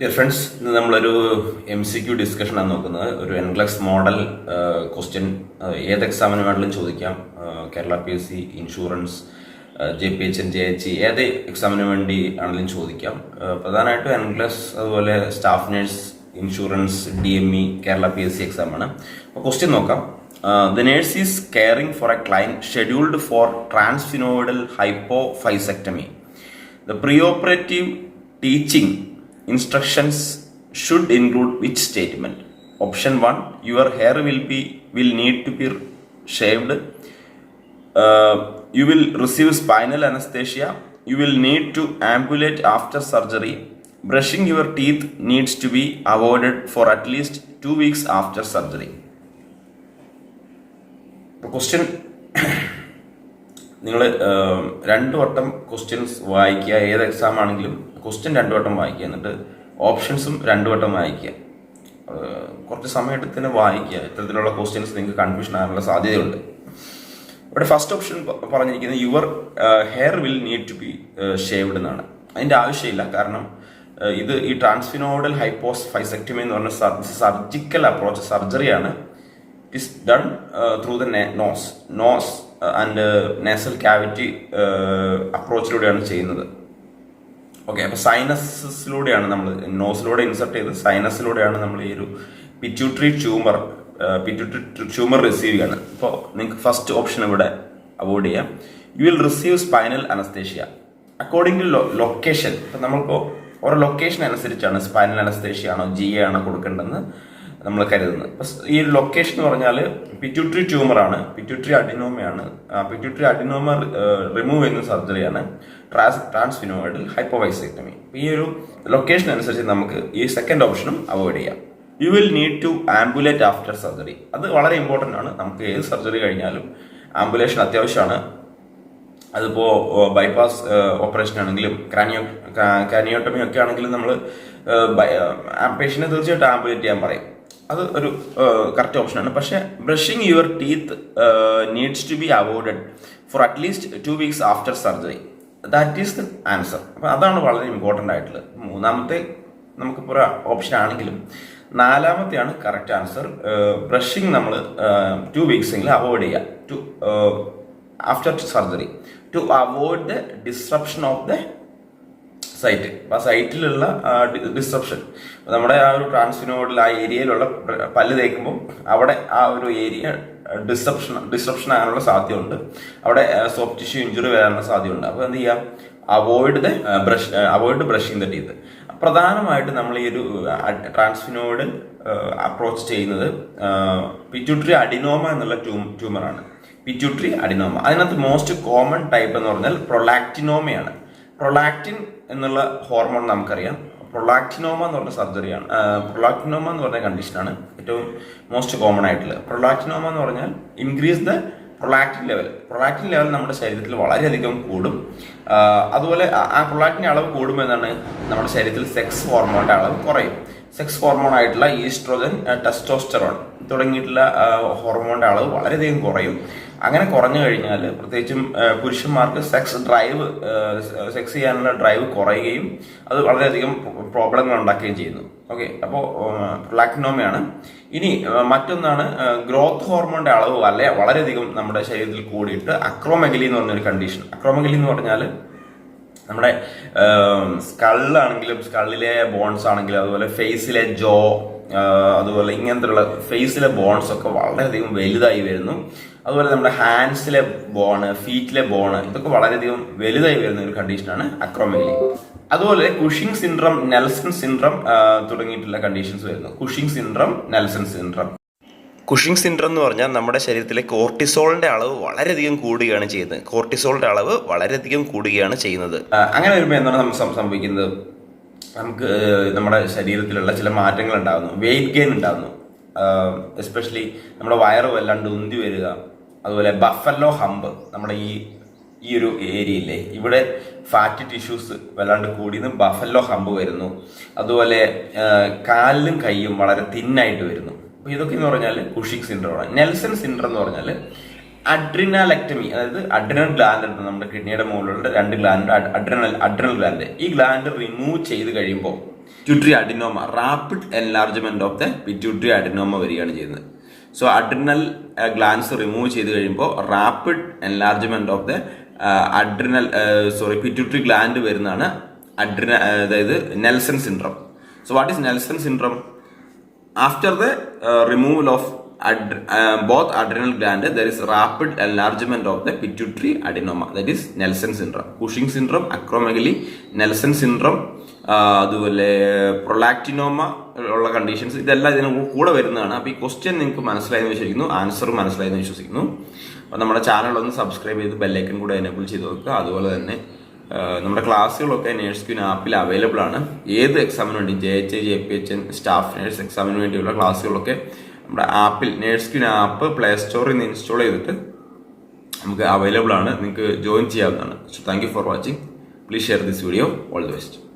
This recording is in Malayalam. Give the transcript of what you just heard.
ഡിയർ ഫ്രണ്ട്സ് ഇന്ന് നമ്മളൊരു എം സി ക്യു ഡിസ്കഷനാണ് നോക്കുന്നത്. ഒരു എൻഗ്ലക്സ് മോഡൽ ക്വസ്റ്റ്യൻ ഏത് എക്സാമിന് വേണമെങ്കിലും ചോദിക്കാം. Kerala P S C insurance J P H N J H ഏത് എക്സാമിന് വേണ്ടി ആണെങ്കിലും ചോദിക്കാം. പ്രധാനമായിട്ടും എൻഗ്ലസ് അതുപോലെ staff nurse insurance D M E Kerala P S C എക്സാമാണ് അപ്പോൾ ക്വസ്റ്റ്യൻ നോക്കാം. The nurse is caring for a client scheduled for transsphenoidal hypophysectomy the preoperative teaching instructions should include which statement? Option 1 Your hair will be will need to be shaved. Uh, you will receive spinal anesthesia. You will need to ambulate after surgery. Brushing your teeth needs to be avoided for at least two weeks after surgery. The question നിങ്ങൾ രണ്ട് വട്ടം ക്വസ്റ്റ്യൻസ് വായിക്കുക. ഏത് എക്സാം ആണെങ്കിലും ക്വസ്റ്റ്യൻ രണ്ടു വട്ടം വായിക്കുക. എന്നിട്ട് ഓപ്ഷൻസും രണ്ടു വട്ടം വായിക്കുക. കുറച്ച് സമയത്ത് തന്നെ വായിക്കുക. ഇത്തരത്തിലുള്ള ക്വസ്റ്റ്യൻസ് നിങ്ങൾക്ക് കൺഫ്യൂഷൻ ആകാനുള്ള സാധ്യതയുണ്ട്. ഇവിടെ ഫസ്റ്റ് ഓപ്ഷൻ പറഞ്ഞിരിക്കുന്നത് your hair will need to be shaved എന്നാണ്. അതിന്റെ ആവശ്യമില്ല. കാരണം ഇത് ഈ ട്രാൻസ്ഫിനോഡൽ ഹൈപ്പോസ് ഫൈസെക്ടമി എന്ന് പറഞ്ഞ surgical approach സർജറിയാണ് it is done through the nose nose and nasal cavity അപ്രോച്ചിലൂടെയാണ് ചെയ്യുന്നത്. ഓക്കെ അപ്പോൾ സൈനസിലൂടെയാണ് നമ്മൾ നോസിലൂടെ ഇൻസർട്ട് ചെയ്ത് സൈനസിലൂടെയാണ് നമ്മൾ ഈ ഒരു pituitary tumour pituitary tumour receive ചെയ്യാണ്. അപ്പോൾ നിങ്ങൾക്ക് ഫസ്റ്റ് ഓപ്ഷൻ ഇവിടെ അവോയ്ഡ് ചെയ്യാം. You will receive spinal anaesthesia according to location ഇപ്പം നമ്മളിപ്പോൾ ഓരോ ലൊക്കേഷൻ അനുസരിച്ചാണ് സ്പൈനൽ അനസ്തേഷ്യ ആണോ ജി ആണോ കൊടുക്കേണ്ടതെന്ന്. നമ്മൾ കരുതുന്നത്. ഈ ലൊക്കേഷൻ എന്ന് പറഞ്ഞാൽ പിറ്റ്യൂട്ടറി ട്യൂമർ ആണ്. പിറ്റ്യൂട്ടറി അഡിനോമയാണ് പിറ്റ്യൂട്ടറി അഡിനോമ റിമൂവ് ചെയ്യുന്ന സർജറിയാണ് ട്രാൻസ് ട്രാൻസ്ഫിനോയിഡൽ ഹൈപ്പോവൈസെക്ടമി ഈ ഒരു ലൊക്കേഷൻ അനുസരിച്ച് നമുക്ക് ഈ സെക്കൻഡ് ഓപ്ഷനും അവോയ്ഡ് ചെയ്യാം. You will need to ambulate after surgery അത് വളരെ ഇമ്പോർട്ടന്റ് ആണ്. നമുക്ക് ഏത് സർജറി കഴിഞ്ഞാലും ആംബുലേഷൻ അത്യാവശ്യമാണ്. അതിപ്പോൾ ബൈപ്പാസ് ഓപ്പറേഷൻ ആണെങ്കിലും ക്രാനിയോ ക്രാനിയോട്ടമി ഒക്കെ ആണെങ്കിലും നമ്മൾ പേഷ്യനെ തീർച്ചയായിട്ടും ആംബുലേറ്റ് ചെയ്യാൻ പറയും. അത് ഒരു കറക്റ്റ് ഓപ്ഷനാണ് പക്ഷേ brushing your teeth needs to be avoided for at least two weeks after surgery that is the answer അപ്പം അതാണ് വളരെ ഇമ്പോർട്ടന്റ് ആയിട്ടുള്ളത്. മൂന്നാമത്തെ നമുക്ക് ഒരു ഓപ്ഷൻ ആണെങ്കിലും നാലാമത്തെയാണ് കറക്റ്റ് ആൻസർ ബ്രഷിങ് നമ്മൾ ടു വീക്സ് എങ്കിലും അവോയ്ഡ് ചെയ്യുക. To after surgery to avoid the disruption of the site ആ സൈറ്റിലുള്ള ഡിസ്ട്രപ്ഷൻ നമ്മുടെ ആ ഒരു ട്രാൻസ്ഫിനോഡിൽ ആ ഏരിയയിലുള്ള പല്ല് തേക്കുമ്പോൾ അവിടെ ആ ഒരു ഏരിയ ഡിസ്ട്രപ്ഷൻ ഡിസ്ട്രപ്ഷൻ ആകാനുള്ള സാധ്യതയുണ്ട്. അവിടെ സോഫ്റ്റ് ടിഷ്യൂ ഇഞ്ചുറി വരാനുള്ള സാധ്യതയുണ്ട്. അപ്പോൾ എന്ത് ചെയ്യാം? Avoid the brush avoid brushing the teeth പ്രധാനമായിട്ട് നമ്മൾ ഈ ഒരു ട്രാൻസ്ഫിനോഡ് അപ്രോച്ച് ചെയ്യുന്നത് പിറ്റ്യൂട്ടറി അഡിനോമ എന്നുള്ള ട്യൂമർ ട്യൂമറാണ് പിറ്റ്യൂട്ടറി അഡിനോമ അതിനകത്ത് മോസ്റ്റ് കോമൺ ടൈപ്പ് എന്ന് പറഞ്ഞാൽ പ്രൊലാക്റ്റിനോമയാണ് പ്രൊലാക്റ്റിൻ എന്നുള്ള ഹോർമോൺ നമുക്കറിയാം. പ്രൊലാക്റ്റിനോമ എന്ന് പറഞ്ഞ സർജറിയാണ് പ്രൊലാക്റ്റിനോമ എന്ന് പറഞ്ഞ കണ്ടീഷനാണ് ഏറ്റവും മോസ്റ്റ് കോമൺ ആയിട്ടുള്ളത്. പ്രൊലാക്റ്റിനോമ എന്ന് പറഞ്ഞാൽ increase the prolactin level prolactin level നമ്മുടെ ശരീരത്തിൽ വളരെയധികം കൂടും. അതുപോലെ ആ- പ്രൊളാക്റ്റിന്റെ അളവ് കൂടുമ്പോൾ എന്താണ് നമ്മുടെ ശരീരത്തിൽ സെക്സ് ഹോർമോണിന്റെ അളവ് കുറയും. സെക്സ് ഹോർമോൺ ആയിട്ടുള്ള ഈസ്ട്രോജൻ ടെസ്റ്റോസ്റ്ററോൺ തുടങ്ങിയിട്ടുള്ള ഹോർമോണിന്റെ അളവ് വളരെയധികം കുറയും. അങ്ങനെ കുറഞ്ഞു കഴിഞ്ഞാൽ പ്രത്യേകിച്ചും പുരുഷന്മാർക്ക് സെക്സ് ഡ്രൈവ് സെക്സ് ചെയ്യാനുള്ള ഡ്രൈവ് കുറയുകയും അത് വളരെയധികം പ്രോബ്ലങ്ങൾ ഉണ്ടാക്കുകയും ചെയ്യുന്നു. ഓക്കെ അപ്പോൾ പ്ലാക്നോമയാണ് ഇനി മറ്റൊന്നാണ് ഗ്രോത്ത് ഹോർമോണിന്റെ അളവ് വളരെ വളരെയധികം നമ്മുടെ ശരീരത്തിൽ കൂടിയിട്ട് അക്രോമെഗലി എന്ന് പറഞ്ഞൊരു കണ്ടീഷൻ അക്രോമെഗലി എന്ന് പറഞ്ഞാൽ നമ്മുടെ സ്കള്ളാണെങ്കിലും സ്കള്ളിലെ ബോൺസ് ആണെങ്കിലും അതുപോലെ ഫേസിലെ ജോ അതുപോലെ ഇങ്ങനത്തെയുള്ള ഫേസിലെ ബോൺസ് ഒക്കെ വളരെയധികം വലുതായി വരുന്നു. അതുപോലെ നമ്മുടെ ഹാൻഡ്സിലെ ബോണ് ഫീറ്റിലെ ബോണ് ഇതൊക്കെ വളരെയധികം വലുതായി വരുന്ന ഒരു കണ്ടീഷനാണ് അക്രോമേലി. അതുപോലെ കുഷിംഗ് സിൻഡ്രം നെൽസൺ സിൻഡ്രം തുടങ്ങിയിട്ടുള്ള കണ്ടീഷൻസ് വരുന്നു. Cushing syndrome Nelson syndrome. Cushing syndrome എന്ന് പറഞ്ഞാൽ നമ്മുടെ ശരീരത്തിലെ കോർട്ടിസോളിന്റെ അളവ് വളരെയധികം കൂടുകയാണ് ചെയ്യുന്നത്. കോർട്ടിസോളിന്റെ അളവ് വളരെയധികം കൂടുകയാണ് ചെയ്യുന്നത്. അങ്ങനെ വരുമ്പോൾ എന്താണ് സംഭവിക്കുന്നത്? നമുക്ക് നമ്മുടെ ശരീരത്തിലുള്ള ചില മാറ്റങ്ങൾ ഉണ്ടാകുന്നു. വെയിറ്റ് ഗെയിൻ ഉണ്ടാകുന്നു. എസ്പെഷ്യലി നമ്മുടെ വയറ് വല്ലാണ്ട് ഉന്തി വരിക. അതുപോലെ ബഫല്ലോ ഹമ്പ് നമ്മുടെ ഈ ഈ ഒരു ഏരിയയില്ലേ ഇവിടെ ഫാറ്റി ടിഷ്യൂസ് വല്ലാണ്ട് കൂടിയെന്ന് ബഫല്ലോ ഹമ്പ് വരുന്നു. അതുപോലെ കാലിലും കൈയും വളരെ തിന്നായിട്ട് വരുന്നു. ഇതൊക്കെ എന്ന് പറഞ്ഞാൽ കുഷിക് സിൻഡ്രോമാണ് നെൽസൺ സിൻഡ്രം എന്ന് പറഞ്ഞാൽ അഡ്രിനാലക്ടമി അതായത് അഡ്രിനൽ ഗ്ലാൻഡ് ഉണ്ട് നമ്മുടെ കിഡ്നിയുടെ മുകളിലുള്ള രണ്ട് ഗ്ലാൻഡ് അഡ്രിനൽ അഡ്രിനൽ ഗ്ലാൻഡ് ഈ ഗ്ലാൻഡ് റിമൂവ് ചെയ്ത് കഴിയുമ്പോൾ pituitary adenoma rapid enlargement of the pituitary adenoma വരികയാണ് ചെയ്യുന്നത്. സോ അഡ്രിനൽ ഗ്ലാൻസ് റിമൂവ് ചെയ്ത് കഴിയുമ്പോൾ rapid enlargement of the adrenal sorry pituitary gland വരുന്നതാണ് അഡ്രിന അതായത് Nelson syndrome so what is Nelson syndrome after the uh, removal of ad- uh, both adrenal gland there is rapid enlargement of the pituitary adenoma that is nelson syndrome cushing syndrome acromegaly nelson syndrome അതുപോലെ പ്രൊലാക്ടിനോമ ഉള്ള കണ്ടീഷൻസ് ഇതെല്ലാം ഇതിന് കൂടെ വരുന്നതാണ് അപ്പോൾ ഈ ക്വസ്റ്റ്യൻ നിങ്ങൾക്ക് മനസ്സിലായെന്ന് വിശ്വസിക്കുന്നു ആൻസർ മനസ്സിലായെന്ന് വിശ്വസിക്കുന്നു അപ്പോൾ നമ്മുടെ ചാനൽ ഒന്ന് സബ്സ്ക്രൈബ് ചെയ്ത് ബെല്ലൈക്കൻ കൂടെ എനേബിൾ ചെയ്ത് വെക്കുക അതുപോലെ തന്നെ നമ്മുടെ ക്ലാസ്സുകളൊക്കെ നേഴ്സ് ക്യൂൻ ആപ്പിൽ അവൈലബിൾ ആണ്. ഏത് എക്സാമിന് വേണ്ടി J H J P H N staff nurse എക്സാമിന് വേണ്ടിയുള്ള ക്ലാസ്സുകളൊക്കെ നമ്മുടെ ആപ്പിൽ നേഴ്സ് ക്യൂൻ ആപ്പ് പ്ലേ സ്റ്റോറിൽ നിന്ന് ഇൻസ്റ്റാൾ ചെയ്തിട്ട് നമുക്ക് അവൈലബിൾ ആണ്. നിങ്ങൾക്ക് ജോയിൻ ചെയ്യാവുന്നതാണ്. So thank you for watching please share this video all the best